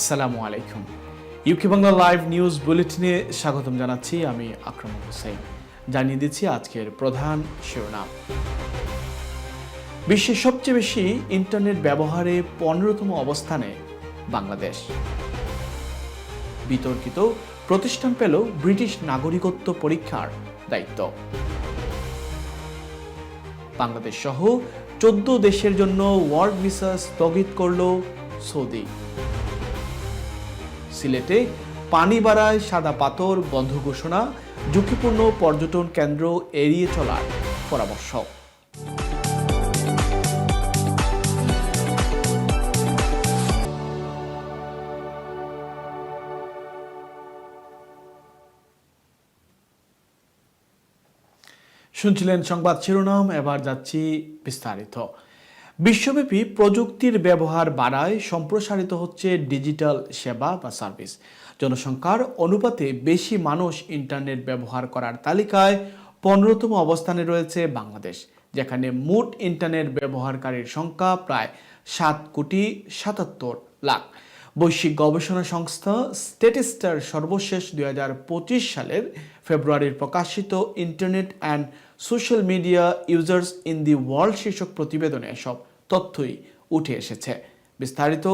আসসালামু আলাইকুম। UK Bangla live news bulletin স্বাগতম জানাচ্ছি আমি আকরাম হোসেন। জানিয়ে দিচ্ছি আজকের প্রধান শিরোনাম। বিশ্বের সবচেয়ে বেশি ইন্টারনেট ব্যবহারে পনেরোতম অবস্থানে বাংলাদেশ। বিতর্কিত প্রতিষ্ঠান পেল ব্রিটিশ নাগরিকত্ব পরীক্ষার দায়িত্ব। বাংলাদেশ সহ চোদ্দ দেশের জন্য ওয়ার্ক ভিসা স্থগিত করল সৌদি। সিলেটে পানি বাড়ায় সাদা পাথর, বন্ধ ঘোষণা, ঝুঁকিপূর্ণ পর্যটন কেন্দ্র এড়িয়ে চলার পরামর্শ। শুনছিলেন সংবাদ শিরোনাম, এবার যাচ্ছি বিস্তারিত। বিশ্বব্যাপী প্রযুক্তির ব্যবহার বাড়ায় সম্প্রসারিত হচ্ছে ডিজিটাল সেবা বা সার্ভিস। জনসংখ্যার অনুপাতে বেশি মানুষ ইন্টারনেট ব্যবহার করার তালিকায় পনেরোতম অবস্থানে রয়েছে বাংলাদেশ, যেখানে মোট ইন্টারনেট ব্যবহারকারীর সংখ্যা প্রায় সাত কোটি সাতাত্তর লাখ। বৈশ্বিক গবেষণা সংস্থা স্টেটিস্টার সর্বশেষ দু হাজার পঁচিশ সালের ফেব্রুয়ারির প্রকাশিত internet and social media users in the world শীর্ষক প্রতিবেদনে এসব তথ্যই উঠে এসেছে। বিস্তারিত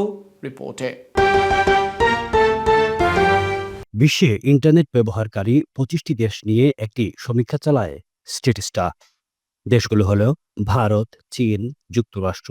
রিপোর্টে। বিশ্বে ইন্টারনেট ব্যবহারকারী পঁচিশটি দেশ নিয়ে একটি সমীক্ষা চালায় স্টেটিস্টা। দেশগুলো হল ভারত, চীন, যুক্তরাষ্ট্র,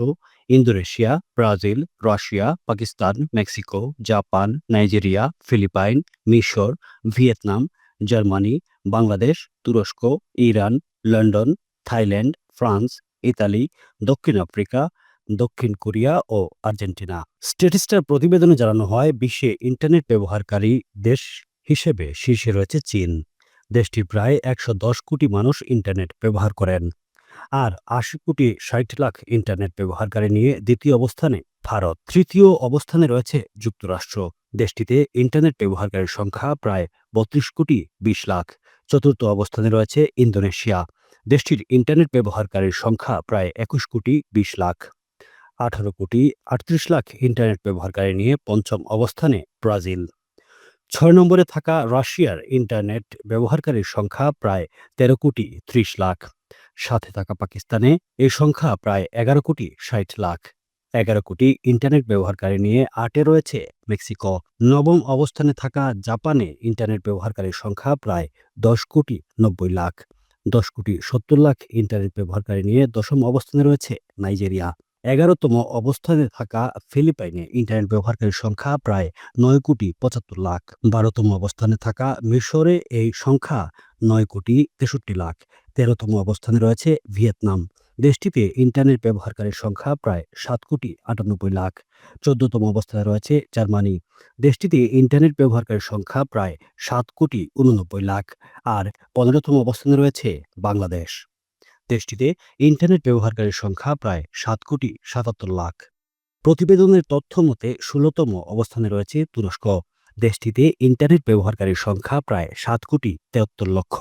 Indonesia, Brazil, Russia, Pakistan, Mexico, Japan, Nigeria, Philippines, মিশর, ভিয়েতনাম, জার্মানি, বাংলাদেশ, তুরস্ক, Iran, London, Thailand, France Italy, দক্ষিণ আফ্রিকা, দক্ষিণ কোরিয়া ও আর্জেন্টিনা। স্টেটিস্টার প্রতিবেদনে জানানো হয়, বিশ্বে ইন্টারনেট ব্যবহারকারী দেশ হিসেবে শীর্ষে রয়েছে চীন। দেশটি প্রায় একশো দশ কোটি মানুষ ইন্টারনেট ব্যবহার করেন আর আশি কোটি ষাট লাখ ইন্টারনেট ব্যবহারকারী নিয়ে দ্বিতীয় অবস্থানে ভারত। তৃতীয় অবস্থানে রয়েছে যুক্তরাষ্ট্র। দেশটিতে ইন্টারনেট ব্যবহারকারীর সংখ্যা প্রায় বত্রিশ কোটি বিশ লাখ। চতুর্থ অবস্থানে রয়েছে ইন্দোনেশিয়া। দেশটির ইন্টারনেট ব্যবহারকারীর সংখ্যা প্রায় একুশ কোটি বিশ লাখ। আঠারো কোটি আটত্রিশ লাখ ইন্টারনেট ব্যবহারকারী নিয়ে পঞ্চম অবস্থানে ব্রাজিল। ছয় নম্বরে থাকা রাশিয়ার ইন্টারনেট ব্যবহারকারীর সংখ্যা প্রায় তেরো কোটি ত্রিশ লাখ। সাথে থাকা পাকিস্তানে এই সংখ্যা প্রায় এগারো কোটি ষাট লাখ। এগারো কোটি ইন্টারনেট ব্যবহারকারী নিয়ে আটে রয়েছে মেক্সিকো। নবম অবস্থানে থাকা জাপানে ইন্টারনেট ব্যবহারকারীর সংখ্যা প্রায় দশ কোটি নব্বই লাখ। দশ কোটি সত্তর লাখ ইন্টারনেট ব্যবহারকারী নিয়ে দশম অবস্থানে রয়েছে নাইজেরিয়া। এগারোতম অবস্থানে থাকা ফিলিপাইনে ইন্টারনেট ব্যবহারকারীর সংখ্যা প্রায় নয় কোটি পঁচাত্তর লাখ। বারোতম অবস্থানে থাকা মিশরে এই সংখ্যা নয় কোটি তেষট্টি লাখ। তেরোতম অবস্থানে রয়েছে ভিয়েতনাম। দেশটিতে ইন্টারনেট ব্যবহারকারীর সংখ্যা প্রায় সাত কোটি আটানব্বই লাখ। চোদ্দতম অবস্থানে রয়েছে জার্মানি। দেশটিতে ইন্টারনেট ব্যবহারকারীর সংখ্যা প্রায় সাত কোটি উননব্বই লাখ আর পনেরোতম অবস্থানে রয়েছে বাংলাদেশ। দেশটিতে ইন্টারনেট ব্যবহারকারীর সংখ্যা প্রায় সাত কোটি সাতাত্তর লাখ। প্রতিবেদনের তথ্য মতে ষোলোতম অবস্থানে রয়েছে তুরস্ক। দেশটিতে ইন্টারনেট ব্যবহারকারীর সংখ্যা প্রায় সাত কোটি তেহত্তর লক্ষ।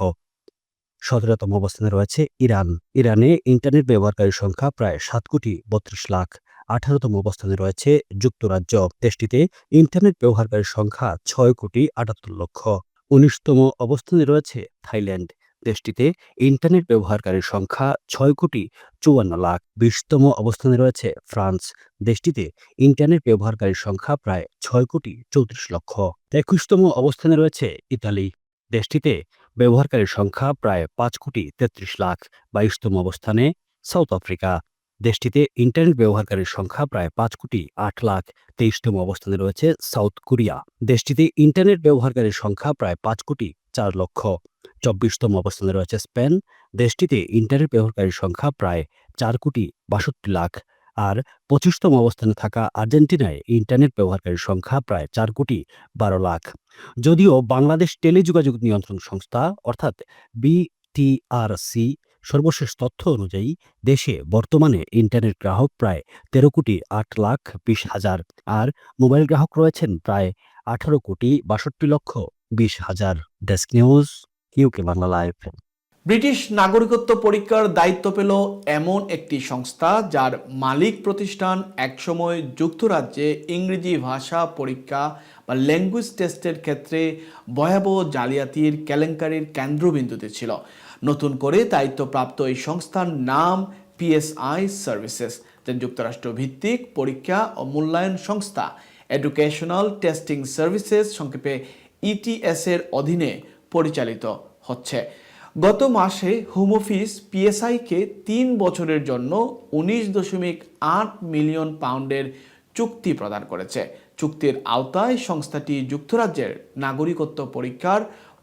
সতেরোতম অবস্থানে রয়েছে ইরান। ইরানে ইন্টারনেট ব্যবহারকারীর সংখ্যা প্রায় সাত কোটি বত্রিশ লাখ। আঠারোতম অবস্থানে রয়েছে যুক্তরাজ্য। দেশটিতে ইন্টারনেট ব্যবহারকারীর সংখ্যা ছয় কোটি আটাত্তর লক্ষ। উনিশতম অবস্থানে রয়েছে থাইল্যান্ড। দেশটিতে ইন্টারনেট ব্যবহারকারীর সংখ্যা ছয় কোটি চুয়ান্ন লাখ। বিশতম অবস্থানে রয়েছে ফ্রান্স। দেশটিতে ইন্টারনেট ব্যবহারকারীর সংখ্যা প্রায় ছয় কোটি চৌত্রিশ লক্ষ। একুশতম অবস্থানে রয়েছে ইতালি। দেশটিতে ব্যবহারকারীর সংখ্যা প্রায় পাঁচ কোটি তেত্রিশ লাখ বাইশতম অবস্থানে সাউথ আফ্রিকা। দেশটিতে ইন্টারনেট ব্যবহারকারীর সংখ্যা প্রায় পাঁচ কোটি আট লাখ তেইশতম অবস্থানে রয়েছে সাউথ কোরিয়া। দেশটিতে ইন্টারনেট ব্যবহারকারীর সংখ্যা প্রায় পাঁচ কোটি চার লক্ষ চব্বিশতম অবস্থানে রয়েছে স্পেন। দেশটিতে ইন্টারনেট ব্যবহারকারীর সংখ্যা প্রায় চার কোটি বাষট্টি লাখ আর পঁচিশতম অবস্থানে থাকা আর্জেন্টিনায় ইন্টারনেট ব্যবহারকারীর সংখ্যা প্রায় চার কোটি বারো লাখ। যদিও বাংলাদেশ টেলিযোগাযোগ নিয়ন্ত্রণ সংস্থা, অর্থাৎ বিটিআরসি সর্বশেষ তথ্য অনুযায়ী দেশে বর্তমানে ইন্টারনেট গ্রাহক প্রায় তেরো কোটি আট লাখ বিশ হাজার আর মোবাইল গ্রাহক রয়েছেন প্রায় আঠারো কোটি বাষট্টি লক্ষ বিশ হাজার। Desk news, UK Bangla live. British নাগরিকত্ব পরীক্ষার দায়িত্ব পেল এমন একটি সংস্থা যার মালিক প্রতিষ্ঠান একসময় যুক্তরাজ্যে ইংরেজি ভাষা পরীক্ষা বা ল্যাঙ্গুয়েজ টেস্টের ক্ষেত্রে ভয়াবহ জালিয়াতির কেলেঙ্কারির কেন্দ্রবিন্দুতে ছিল। নতুন করে দায়িত্বপ্রাপ্ত এই সংস্থার নাম পিএসআই সার্ভিসেস যা যুক্তরাষ্ট্র ভিত্তিক পরীক্ষা ও মূল্যায়ন সংস্থা এডুকেশনাল টেস্টিং সার্ভিসেস সংক্ষেপে ইটিএস এর অধীনে পরিচালিত হচ্ছে। গত মাসে হোম অফিস পিএসআইকে তিন বছরের জন্য উনিশ দশমিক আট মিলিয়ন পাউন্ডের চুক্তি প্রদান করেছে। চুক্তির আওতায় সংস্থাটি যুক্তরাজ্যের নাগরিকত্ব পরীক্ষার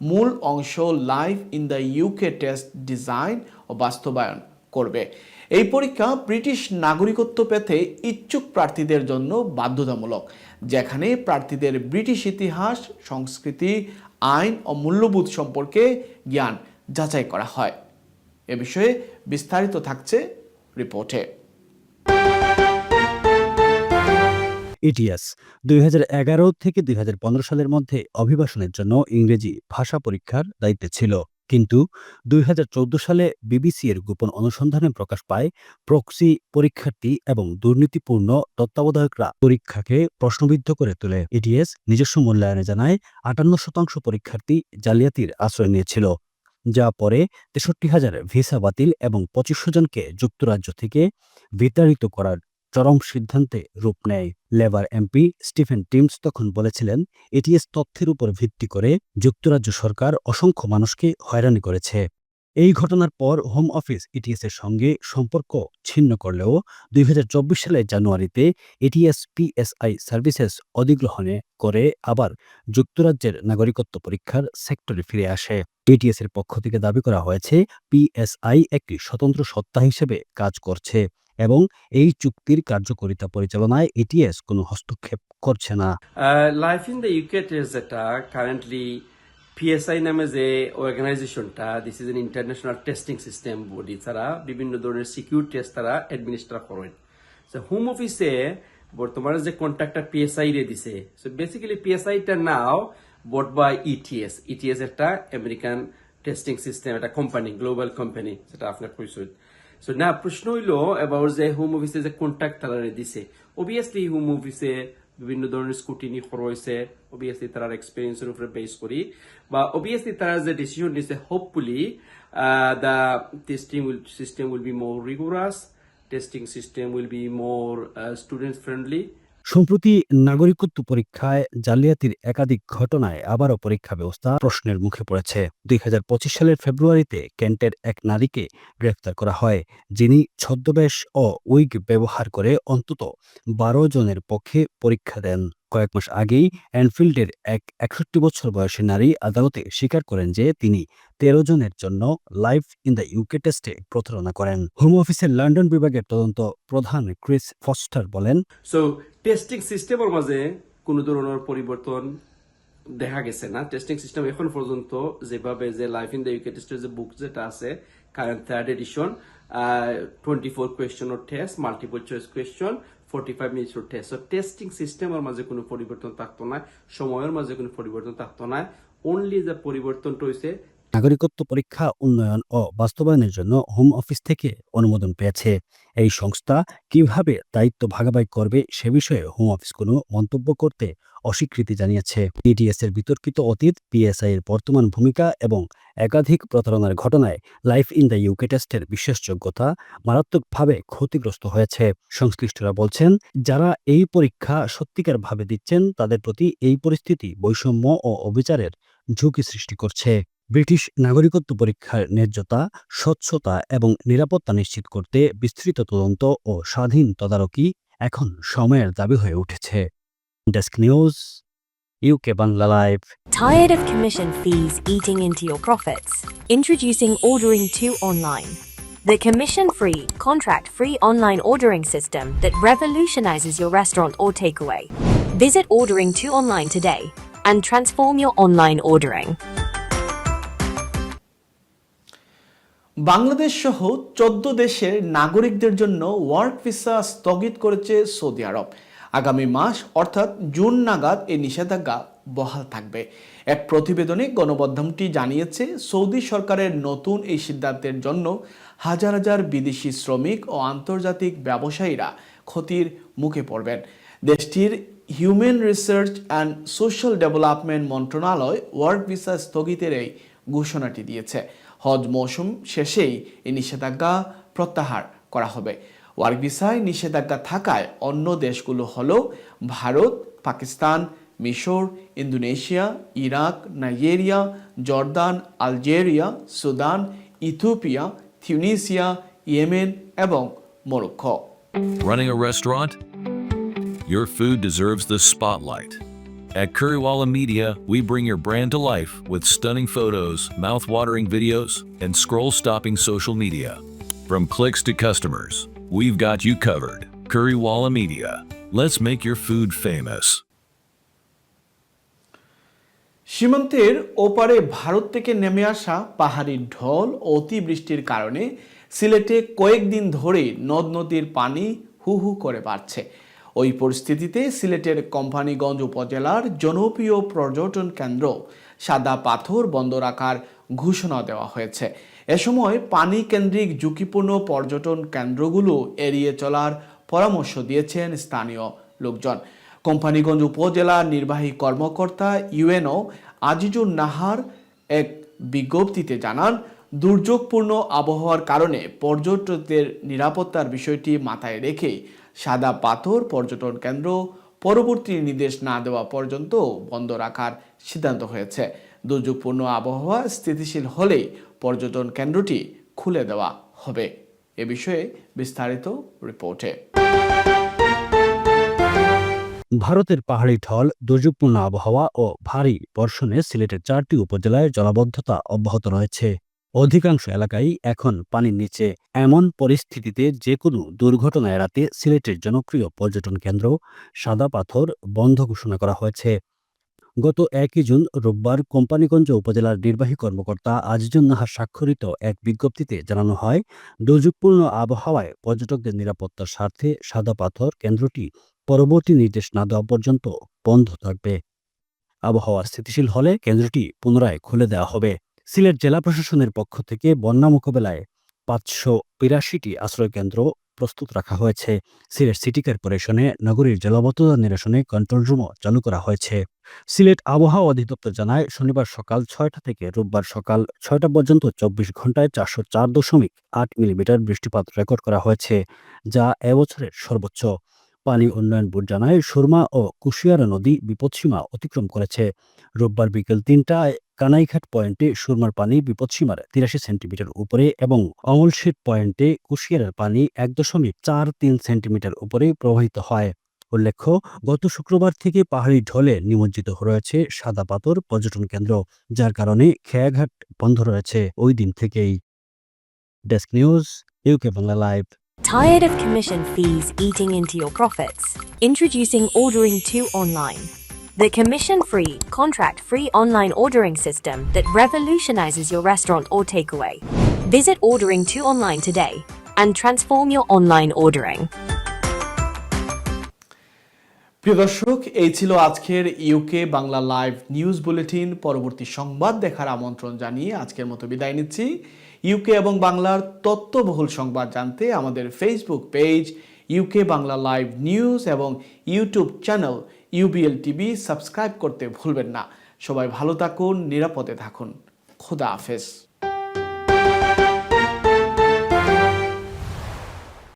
মূল অংশ live in the UK test design ও বাস্তবায়ন করবে। এই পরীক্ষা ব্রিটিশ নাগরিকত্ব পেতে ইচ্ছুক প্রার্থীদের জন্য বাধ্যতামূলক, যেখানে প্রার্থীদের ব্রিটিশ ইতিহাস, সংস্কৃতি, আইন ও মূল্যবোধ সম্পর্কে জ্ঞান যাচাই করা হয়। এ বিষয়ে বিস্তারিত থাকছে রিপোর্টে। ইটিএস, দুই থেকে দুই হাজার পনেরো সালের মধ্যে অভিবাসনের জন্য ইংরেজি ভাষা পরীক্ষার দায়িত্বে ছিল। কিন্তু দুই হাজার চৌদ্দ সালে বিবিসি এর গোপন অনুসন্ধানে প্রকাশ পায়, প্রক্সি পরীক্ষার্থী এবং দুর্নীতিপূর্ণ তত্ত্বাবধায়করা পরীক্ষাকে প্রশ্নবিদ্ধ করে তোলে। ইটিএস নিজস্ব মূল্যায়নে জানায়, আটান্ন শতাংশ পরীক্ষার্থী জালিয়াতির আশ্রয় নিয়েছিল। যা পরে তেষট্টি হাজার ভিসা বাতিল এবং পঁচিশশো জনকে যুক্তরাজ্য থেকে বিতাড়িত করার চরম সিদ্ধান্তে রূপ নেয় লেবার এমপি স্টিফেন টিমস তখন বলেছিলেন এটিএস তথ্যের উপর ভিত্তি করে যুক্তরাজ্য সরকার অসংখ্য মানুষকে হয়রানি করেছে। এই ঘটনার পর হোম অফিস ইটিএস এর সঙ্গে সম্পর্ক ছিন্ন করলেও দুই সালের জানুয়ারিতে এটিএস পিএসআই সার্ভিসেস অধিগ্রহণে করে আবার যুক্তরাজ্যের নাগরিকত্ব পরীক্ষার সেক্টরে ফিরে আসে। এটিএস এর পক্ষ থেকে দাবি করা হয়েছে পিএসআই একটি স্বতন্ত্র সত্তা হিসেবে কাজ করছে এবং এই চুক্তির কার্যকারিতা পরিচালনায় এটিএস কোনো হস্তক্ষেপ করছে না। Life in the UK currently PSI নামে যে অর্গানাইজেশনটা this is an international testing system body তারা বিভিন্ন ধরনের সিকিউর টেস্ট তারা অ্যাডমিনিস্ট্রার করেন। হোম অফিসে বর্তমানে যে কন্ট্রাক্টটা পিএসআই রে দিছে so basically পিএসআইটা now bought by ETS ETS একটা আমেরিকান টেস্টিং সিস্টেম একটা কোম্পানি গ্লোবাল কোম্পানি যেটা আপনার পরিচয় সো না প্রশ্ন হইল এবার যে হোম অফিসে যে কন্ট্রাক্ট তারা দিছে। অবভিয়াসলি হোম অফিসে বিভিন্ন ধরনের স্কুটিনি রয়েছে অবভিয়াসলি তার এক্সপিরিয়েন্সের উপরে বেস করি, বা অবভিয়াসলি তারা যে ডিসিশন নিছে hopefully the testing will system will be more rigorous testing system will be more student friendly সম্প্রতি নাগরিকত্ব পরীক্ষায় জালিয়াতির একাধিক ঘটনায় আবারও পরীক্ষা ব্যবস্থা প্রশ্নের মুখে পড়েছে। দুই হাজার পঁচিশ সালের ফেব্রুয়ারিতে ক্যান্টের এক নারীকে গ্রেফতার করা হয়, যিনি ছদ্মবেশ ও উইগ ব্যবহার করে অন্তত বারো জনের পক্ষে পরীক্ষা দেন। কয়েক মাস আগেই অ্যানফিল্ডের এক একষট্টি বছর বয়সী নারী আদালতে স্বীকার করেন যে তিনি তেরো জনের জন্য লাইভ ইন দ্য ইউকে টেস্টে প্রতারণা করেন। হোম অফিসের লন্ডন বিভাগের তদন্ত প্রধান ক্রিস ফস্টার বলেন সো টেস্টিং সিস্টেমের মাঝে কোনো ধরনের পরিবর্তন দেখা গেছে না। টেস্টিং সিস্টেম এখন পর্যন্ত যেভাবে যে লাইফ ইন দ্য ইউকে টেস্টের যে বুক যেটা আছে current third edition twenty four কোয়েশ্চনের test multiple choice question forty five মিনিটসের test so testing সিস্টেমের মাঝে কোনো পরিবর্তন থাকতো না, সময়ের মাঝে কোনো পরিবর্তন থাকতো না অনলি যে পরিবর্তনটা হয়েছে নাগরিকত্ব পরীক্ষা, উন্নয়ন ও বাস্তবায়নের জন্য হোম অফিস থেকে অনুমোদন পেয়েছে। এই সংস্থা কীভাবে দায়িত্ব ভাগাভাগি করবে সে বিষয়ে হোম অফিস কোনো মন্তব্য করতে অস্বীকৃতি জানিয়েছে। পিডিএস এর বিতর্কিত অতীত পিএসআই এর বর্তমান ভূমিকা এবং একাধিক প্রতারণার ঘটনায় লাইফ ইন দ্য ইউকে টেস্টের বিশ্বাসযোগ্যতা মারাত্মকভাবে ক্ষতিগ্রস্ত হয়েছে। সংশ্লিষ্টরা বলছেন, যারা এই পরীক্ষা সত্যিকারভাবে দিচ্ছেন, তাদের প্রতি এই পরিস্থিতি বৈষম্য ও অবিচারের ঝুঁকি সৃষ্টি করছে। ব্রিটিশ নাগরিকত্ব পরীক্ষার ন্যায্যতা স্বচ্ছতা এবং নিরাপত্তা নিশ্চিত করতে বিস্তৃত তদন্ত ও স্বাধীন তদারকি এখন সময়ের দাবি হয়ে উঠেছে desk news UK Bangla live Tired of commission fees eating into your profits? Introducing Ordering 2 Online. The commission free, contract free online ordering system that revolutionizes your restaurant or takeaway. Visit Ordering 2 Online today and transform your online ordering. Bangladesh সহ চোদ্দ দেশের নাগরিকদের জন্য work visa স্থগিত করেছে Saudi আরব। আগামী মাস, অর্থাৎ June নাগাদ, এই নিষেধাজ্ঞা বহাল থাকবে। এক প্রতিবেদনে গণমাধ্যমটি জানিয়েছে, সৌদি সরকারের নতুন এই সিদ্ধান্তের জন্য হাজার হাজার বিদেশি শ্রমিক ও আন্তর্জাতিক ব্যবসায়ীরা ক্ষতির মুখে পড়বেন। দেশটির human research and social development মন্ত্রণালয় ওয়ার্ক ভিসা স্থগিতের এই ঘোষণাটি দিয়েছে। হজ মৌসুম শেষেই এই নিষেধাজ্ঞা প্রত্যাহার করা হবে ওয়ার্ক ভিসায় নিষেধাজ্ঞা থাকায় অন্য দেশগুলো হল ভারত, পাকিস্তান, মিশর, Indonesia, Iraq, Nigeria, Jordan, Algeria, Sudan, Ethiopia, Tunisia, Yemen এবং Morocco Running a restaurant? Your food deserves the spotlight. At Currywalla Media, we bring your brand to life with stunning photos, mouth-watering videos, and scroll-stopping social media. From clicks to customers, we've got you covered. Currywalla Media. Let's make your food famous. সীমান্তের ওপারে ভারত থেকে নেমে আসা পাহাড়ি ঢল অতিবৃষ্টির কারণে সিলেটে কয়েকদিন ধরেই নদ নদীর পানি হু হু করে বাড়ছে ওই পরিস্থিতিতে সিলেটের কোম্পানিগঞ্জ উপজেলার জনপ্রিয় পর্যটন কেন্দ্র সাদা পাথর বন্ধ রাখার ঘোষণা দেওয়া হয়েছে। এ সময় পানি কেন্দ্রিক ঝুঁকিপূর্ণ পর্যটন কেন্দ্রগুলো এড়িয়ে চলার পরামর্শ দিয়েছেন স্থানীয় লোকজন। কোম্পানিগঞ্জ উপজেলার নির্বাহী কর্মকর্তা ইউএনও আজিজুর নাহার এক বিজ্ঞপ্তিতে জানান, দুর্যোগপূর্ণ আবহাওয়ার কারণে পর্যটকদের নিরাপত্তার বিষয়টি মাথায় রেখেই সাদা পাথর পর্যটন কেন্দ্র পরবর্তী নির্দেশ না দেওয়া পর্যন্ত বন্ধ রাখার সিদ্ধান্ত হয়েছে। দুর্যোগপূর্ণ আবহাওয়া স্থিতিশীল হলে পর্যটন কেন্দ্রটি খুলে দেওয়া হবে। এ বিষয়ে বিস্তারিত রিপোর্টে। ভারতের পাহাড়ি ঢল, দুর্যোগপূর্ণ আবহাওয়া ও ভারী বর্ষণে সিলেটের চারটি উপজেলায় জলাবদ্ধতা অব্যাহত রয়েছে। অধিকাংশ এলাকায় এখন পানির নিচে। এমন পরিস্থিতিতে যে কোনো দুর্ঘটনা এড়াতে সিলেটের জনপ্রিয় পর্যটন কেন্দ্র সাদা পাথর বন্ধ ঘোষণা করা হয়েছে। গত একই জুন রোববার কোম্পানিগঞ্জ উপজেলার নির্বাহী কর্মকর্তা আজিজুন নাহার স্বাক্ষরিত এক বিজ্ঞপ্তিতে জানানো হয়, দুর্যোগপূর্ণ আবহাওয়ায় পর্যটকদের নিরাপত্তার স্বার্থে সাদা পাথর কেন্দ্রটি পরবর্তী নির্দেশ না দেওয়া পর্যন্ত বন্ধ থাকবে। আবহাওয়া স্থিতিশীল হলে কেন্দ্রটি পুনরায় খুলে দেওয়া হবে। সিলেট জেলা প্রশাসনের পক্ষ থেকে বন্যা মোকাবেলায় পাঁচশো বিরাশিটি আশ্রয়কেন্দ্র প্রস্তুত রাখা হয়েছে। সিলেট সিটি কর্পোরেশনে নগরীর জলাবদ্ধতা নিরসনে কন্ট্রোল রুমও চালু করা হয়েছে। সিলেট আবহাওয়া অধিদপ্তর জানায়, শনিবার সকাল ছয়টা থেকে রোববার সকাল ছয়টা পর্যন্ত চব্বিশ ঘন্টায় চারশো চার দশমিক আট মিলিমিটার বৃষ্টিপাত রেকর্ড করা হয়েছে, যা এবছরের সর্বোচ্চ। পানি উন্নয়ন বোর্ড জানায়, সুরমা ও কুশিয়ারা নদী বিপদসীমা অতিক্রম করেছে। রোববার বিকেল তিনটায় কানাইঘাট পয়েন্টে সুরমার পানি বিপদসীমার তিরাশি সেন্টিমিটার উপরে এবং অমলশেট পয়েন্টে কুশিয়ারার পানি এক দশমিক চার তিন সেন্টিমিটার উপরে প্রবাহিত হয়। উল্লেখ্য গত শুক্রবার থেকে পাহাড়ি ঢলে নিমজ্জিত রয়েছে সাদা পাথর পর্যটন কেন্দ্র যার কারণে খেয়াঘাট বন্ধ রয়েছে ওই দিন থেকেই। Desk news UK Bangla live. Tired of commission fees eating into your profits? Introducing Ordering 2 Online, the commission free, contract free online ordering system that revolutionizes your restaurant or takeaway. Visit Ordering 2 Online today and transform your online ordering. প্রিয় দর্শক এই ছিল আজকের UK Bangla live news bulletin পরবর্তী সংবাদ দেখার আমন্ত্রণ জানিয়ে আজকের মতো বিদায় নিচ্ছি ইউকে এবং বাংলার তত্ত্ববহুল সংবাদ জানতে আমাদের Facebook page UK Bangla live news এবং YouTube channel UBL TV subscribe করতে ভুলবেন না। সবাই ভালো থাকুন নিরাপদে থাকুন। খোদা হাফেজ।